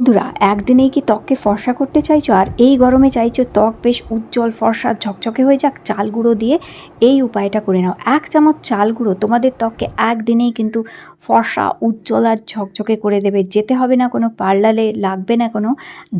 বন্ধুরা, একদিনেই কি ত্বককে ফর্সা করতে চাইছো? আর এই গরমে চাইছো ত্বক বেশ উজ্জ্বল, ফর্সা, ঝকঝকে হয়ে যাক, চাল গুঁড়ো দিয়ে এই উপায়টা করে নাও। এক চামচ চাল গুঁড়ো তোমাদের ত্বককে একদিনেই কিন্তু ফর্সা, উজ্জ্বল আর ঝকঝকে করে দেবে। যেতে হবে না কোনো পার্লারে লাগবে না কোনো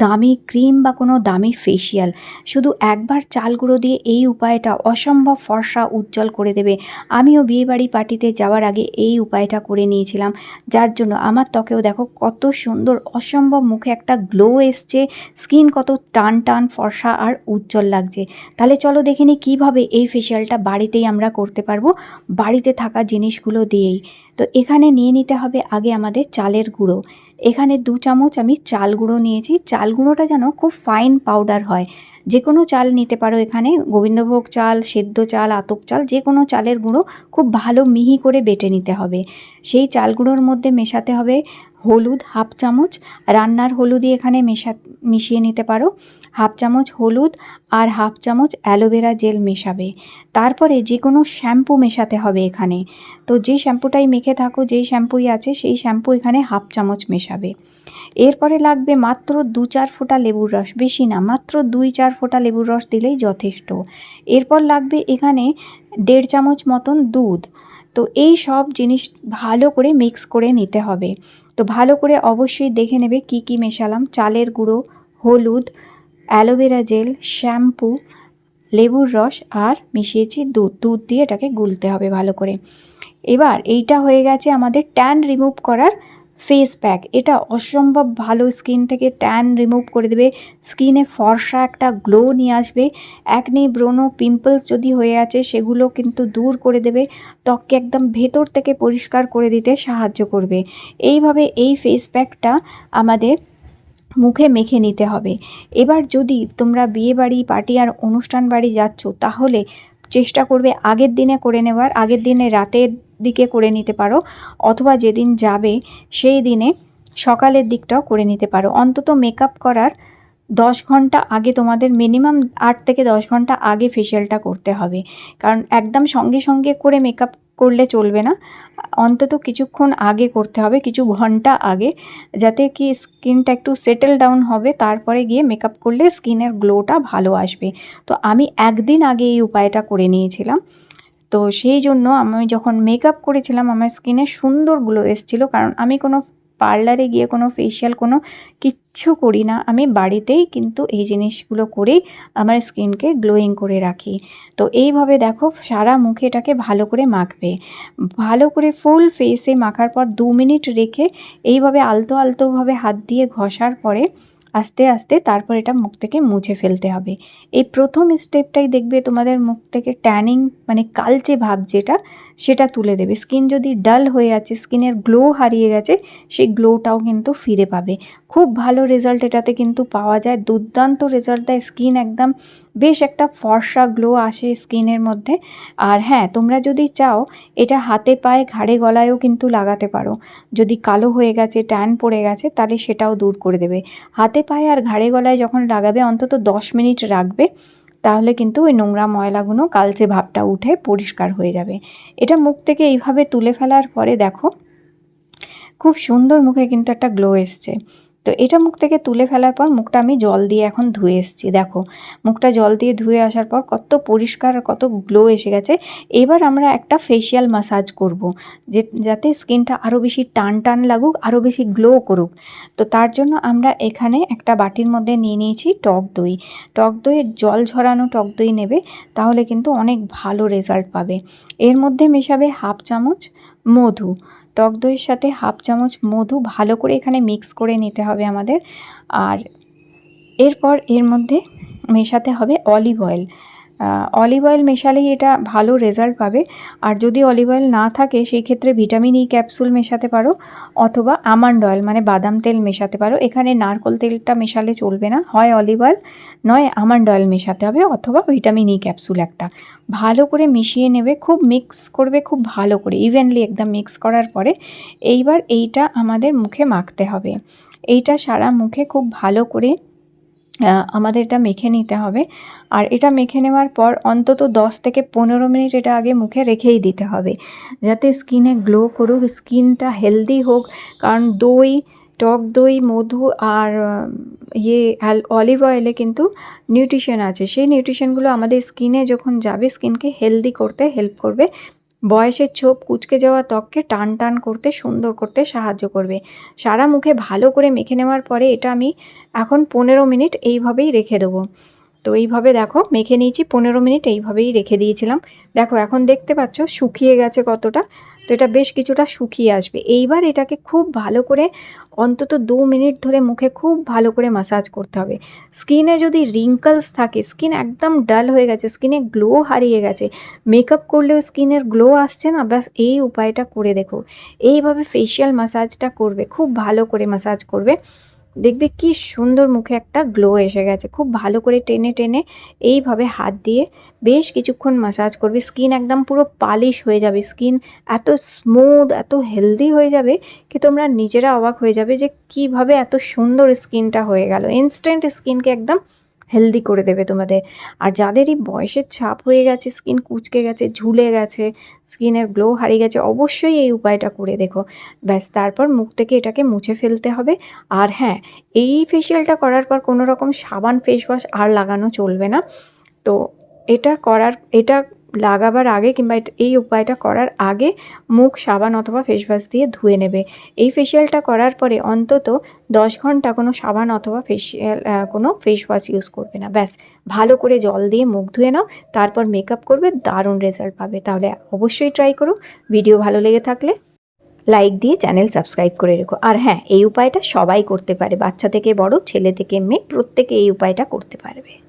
দামি ক্রিম বা কোনো দামি ফেসিয়াল। শুধু একবার চাল গুঁড়ো দিয়ে এই উপায়টা অসম্ভব ফর্সা, উজ্জ্বল করে দেবে। আমিও বিয়েবাড়ি পার্টিতে যাওয়ার আগে এই উপায়টা করে নিয়েছিলাম। যার জন্য আমার ত্বকেও দেখো কত সুন্দর, অসম্ভব মুখে একটা গ্লো এসছে স্কিন কত টান টান, ফর্সা আর উজ্জ্বল লাগছে। তাহলে চলো দেখে নিই কীভাবে এই ফেশিয়ালটা বাড়িতেই আমরা করতে পারব, বাড়িতে থাকা জিনিসগুলো দিয়েই। তো এখানে নিয়ে নিতে হবে আগে আমাদের চালের গুঁড়ো। এখানে দু চামচ আমি চাল গুঁড়ো নিয়েছি। চাল গুঁড়োটা যেন খুব ফাইন পাউডার হয়। যে কোনো চাল নিতে পারো এখানে, গোবিন্দভোগ চাল, সেদ্ধ চাল, আতপ চাল যে কোনো চালের গুঁড়ো খুব ভালো মিহি করে বেটে নিতে হবে। সেই চাল গুঁড়োর মধ্যে মেশাতে হবে হলুদ হাফ চামচ, রান্নার হলুদই এখানে মেশা, মিশিয়ে নিতে পারো। হাফ চামচ হলুদ আর হাফ চামচ অ্যালোভেরা জেল মেশাবে। তারপরে যে কোনো শ্যাম্পু মেশাতে হবে এখানে। তো যে শ্যাম্পুটাই মেখে থাকো, যেই শ্যাম্পুই আছে, সেই শ্যাম্পু এখানে হাফ চামচ মেশাবে। এরপরে লাগবে মাত্র দু চার ফোঁটা লেবুর রস, বেশি না, মাত্র দুই চার ফোঁটা লেবুর রস দিলেই যথেষ্ট। এরপর লাগবে এখানে দেড় চামচ মতন দুধ। তো এই সব জিনিস ভালো করে মিক্স করে নিতে হবে। তো ভালো করে অবশ্যই দেখে নেবে কি কি মেশালাম। চালের গুঁড়ো, হলুদ, অ্যালোভেরা জেল, শ্যাম্পু, লেবুর রস আর মিশিয়েছি দুধ। দুধ দিয়ে এটাকে গুলতে হবে ভালো করে। এবার এইটা হয়ে গেছে আমাদের ট্যান রিমুভ করার ফেস প্যাক এটা অসম্ভব ভালো স্কিন থেকে ট্যান রিমুভ করে দেবে। স্কিনে ফর্সা একটা গ্লো নিয়ে আসবে। একনি ব্রণ পিম্পলস যদি হয়ে আছে, সেগুলো কিন্তু দূর করে দেবে। ত্বককে একদম ভেতর থেকে পরিষ্কার করে দিতে সাহায্য করবে। এইভাবে এই ফেস প্যাকটা আমাদের মুখে মেখে নিতে হবে। এবার যদি তোমরা বিয়ে বাড়ি পার্টি আর অনুষ্ঠান বাড়ি যাচ্ছ, তাহলে চেষ্টা করবে আগের দিনে করে নেওয়ার, আগের দিনে রাতের দিকে করে নিতে পারো, অথবা যেদিন যাবে সেই দিনে সকালের দিকটাও করে নিতে পারো। অন্তত মেকআপ করার দশ ঘণ্টা আগে তোমাদের মিনিমাম আট থেকে দশ ঘণ্টা আগে ফেশিয়ালটা করতে হবে। কারণ একদম সঙ্গে সঙ্গে করে মেকআপ করলে চলবে না। অন্তত কিছুক্ষণ আগে করতে হবে, কিছু ঘণ্টা আগে, যাতে কি স্কিনটা একটু সেটেল ডাউন হবে, তারপরে গিয়ে মেকআপ করলে স্কিনের গ্লোটা ভালো আসবে। তো আমি একদিন আগে এই উপায়টা করে নিয়েছিলাম। তো সেই জন্য আমি যখন মেকআপ করেছিলাম, আমার স্কিনে সুন্দর গ্লো এসেছিল, কারণ আমি কোনো পার্লারে গিয়ে কোনো ফেশিয়াল কোনো কিচ্ছু করি না। আমি বাড়িতেই কিন্তু এই জিনিসগুলো করেই আমার স্কিনকে গ্লোয়িং করে রাখি। তো এইভাবে দেখো সারা মুখে এটাকে ভালো করে মাখবে। ভালো করে ফুল ফেসে মাখার পর দু মিনিট রেখে এইভাবে আলতো আলতোভাবে হাত দিয়ে ঘষার পরে আস্তে আস্তে তারপর এটা মুখ থেকে মুছে ফেলতে হবে। এই প্রথম স্টেপটাই দেখবে তোমাদের মুখ থেকে ট্যানিং মানে কালচে ভাব যেটা সেটা তুলে দেবে। স্কিন যদি ডাল হয়ে আছে, স্কিনের গ্লো হারিয়ে গেছে, সেই গ্লোটাও কিন্তু ফিরে পাবে। খুব ভালো রেজাল্ট এটাতে কিন্তু পাওয়া যায়। দুর্দান্ত রেজাল্ট দেয় স্কিন একদম। বেশ একটা ফর্সা গ্লো আসে স্কিনের মধ্যে। আর হ্যাঁ তোমরা যদি চাও, এটা হাতে পায়ে, ঘাড়ে, গলায়ও কিন্তু লাগাতে পারো। যদি কালো হয়ে গেছে ট্যান পড়ে গেছে, তাহলে সেটাও দূর করে দেবে। হাতে পায়ে আর ঘাড়ে, গলায় যখন লাগাবে, অন্তত দশ মিনিট রাখবে। তাহলে কিন্তু ওই নোংরা ময়লাগুলো কালচে ভাবটা উঠে পরিষ্কার হয়ে যাবে। এটা মুখ থেকে এইভাবে তুলে ফেলার পরে দেখো, খুব সুন্দর মুখে কিন্তু একটা গ্লো এসছে। তো এটা মুখ থেকে তুলে ফেলার পর মুখটা আমি জল দিয়ে এখন ধুয়ে এসেছি, দেখো। মুখটা জল দিয়ে ধুয়ে আসার পর কত পরিষ্কার কত গ্লো এসে গেছে। এবার আমরা একটা ফেশিয়াল মাসাজ করব, যে, যাতে স্কিনটা আরও বেশি টান টান লাগুক আরও বেশি গ্লো করুক। তো তার জন্য আমরা এখানে একটা বাটির মধ্যে নিয়ে নিয়েছি টক দই। টক দইয়ের জল ঝরানো টক দই নেবে, তাহলে কিন্তু অনেক ভালো রেজাল্ট পাবে। এর মধ্যে মেশাবে হাফ চামচ মধু। টক দইয়ের সাথে হাফ চামচ মধু ভালো করে এখানে মিক্স করে নিতে হবে আমাদের। আর এরপর এর মধ্যে মেশাতে হবে অলিভ অয়েল অলিভ অয়েল মেশালেই এটা ভালো রেজাল্ট পাবে। আর যদি অলিভ অয়েল না থাকে সেই ক্ষেত্রে ভিটামিন ই ক্যাপসুল মেশাতে পারো, অথবা আমান্ড অয়েল মানে বাদাম তেল মেশাতে পারো। এখানে নারকোল তেলটা মেশালে চলবে না, হয় অলিভ অয়েল নয় আমান্ড অয়েল মেশাতে হবে, অথবা ভিটামিন ই ক্যাপসুল একটা। ভালো করে মিশিয়ে নেবে, খুব মিক্স করবে, খুব ভালো করে ইভেনলি একদম মিক্স করার পরে এইবার এইটা আমাদের মুখে মাখতে হবে। এইটা সারা মুখে খুব ভালো করে আমাদের এটা মেখে নিতে হবে। আর এটা মেখে নেওয়ার পর অন্তত দশ থেকে পনেরো মিনিট এটা আগে মুখে রেখেই দিতে হবে। যাতে স্কিনে গ্লো করুক, স্কিনটা হেলদি হোক। কারণ দই, টক দই, মধু আর ইয়ে অলিভ অয়েলে কিন্তু নিউট্রিশন আছে। সেই নিউট্রিশনগুলো আমাদের স্কিনে যখন যাবে, স্কিনকে হেলদি করতে হেল্প করবে। বয়সের ছোপ কুচকে যাওয়া ত্বককে টান টান করতে, সুন্দর করতে সাহায্য করবে। সারা মুখে ভালো করে মেখে নেওয়ার পরে এটা আমি এখন পনেরো মিনিট এইভাবেই রেখে দেবো। তো এইভাবে দেখো, মেখে নিয়েছি, পনেরো মিনিট এইভাবেই রেখে দিয়েছিলাম। দেখো, এখন দেখতে পাচ্ছ শুকিয়ে গেছে কতটা। তো এটা বেশ কিছুটা শুকিয়ে আসবে। এইবার এটাকে খুব ভালো করে অন্তত দু মিনিট ধরে মুখে খুব ভালো করে মাসাজ করতে হবে। স্কিনে যদি রিঙ্কলস থাকে, স্কিন একদম ডাল হয়ে গেছে, স্কিনে গ্লো হারিয়ে গেছে মেকআপ করলেও স্কিনের গ্লো আসছে না, ব্যাস এই উপায়টা করে দেখো। এইভাবে ফেশিয়াল মাসাজটা করবে, খুব ভালো করে মাসাজ করবে। দেখবে কি সুন্দর মুখে একটা গ্লো এসে গেছে। খুব ভালো করে টেনে টেনে এইভাবে হাত দিয়ে বেশ কিছুক্ষণ মাসাজ করবে। স্কিন একদম পুরো পালিশ হয়ে যাবে। স্কিন এত স্মুথ এত হেলদি হয়ে যাবে কি তোমরা নিজেরা অবাক হয়ে যাবে যে কীভাবে এত সুন্দর স্কিনটা হয়ে গেল। ইনস্ট্যান্ট স্কিনকে একদম হেলদি করে দেবে তোমাদের। আর যাদেরই বয়সের ছাপ হয়ে গেছে স্কিন কুচকে গেছে, ঝুলে গেছে, স্কিনের গ্লো হারিয়ে গেছে, অবশ্যই এই উপায়টা করে দেখো। ব্যাস, তারপর মুখ থেকে এটাকে মুছে ফেলতে হবে। আর হ্যাঁ এই ফেসিয়ালটা করার পর কোনো রকম সাবান ফেস ওয়াশ আর লাগানো চলবে না। তো এটা করার, এটা লাগাবার আগে কিংবা এই উপায়টা করার আগে মুখ, সাবান অথবা ফেসওয়াশ দিয়ে ধুয়ে নেবে। এই ফেসিয়ালটা করার পরে অন্তত দশ ঘণ্টা কোনো সাবান অথবা ফেসিয়াল কোনো ফেসওয়াশ ইউজ করবে না। ব্যাস, ভালো করে জল দিয়ে মুখ ধুয়ে নাও, তারপর মেকআপ করবে, দারুণ রেজাল্ট পাবে। তাহলে অবশ্যই ট্রাই করো। ভিডিও ভালো লেগে থাকলে লাইক দিয়ে চ্যানেল সাবস্ক্রাইব করে রেখো। আর হ্যাঁ এই উপায়টা সবাই করতে পারে। বাচ্চা থেকে বড়, ছেলে থেকে মেয়ে, প্রত্যেকে এই উপায়টা করতে পারবে।